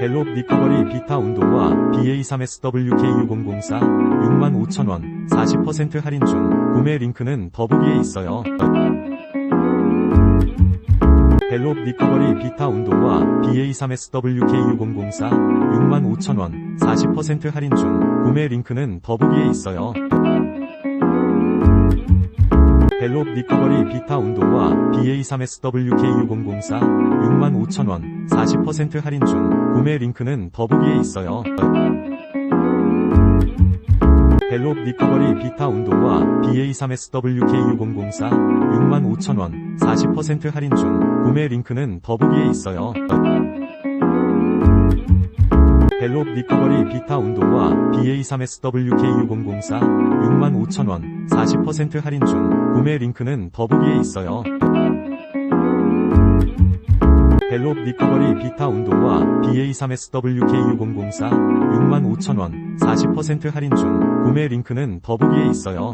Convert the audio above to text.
벨롭 리커버리 비타 운동화 BA3SWK6004 65,000원 40% 할인 중 구매 링크는 더보기에 있어요. 벨롭 리커버리 비타 운동화 BA3SWK6004 65,000원 40% 할인 중 구매 링크는 더보기에 있어요. 벨롭 리커버리 비타 운동화 BA3SWK6004 65,000원 40% 할인 중 구매 링크는 더보기에 있어요. 벨롭 리커버리 비타 운동화 BA3SWK6004 65,000원 40% 할인 중 구매 링크는 더보기에 있어요. 벨롭 리커버리 비타 운동화 BA3SWK6004 65,000원 40% 할인 중 구매 링크는 더보기에 있어요. 벨롭 리커버리 비타 운동화 BA3SWK6004 65,000원 40% 할인 중 구매 링크는 더보기에 있어요.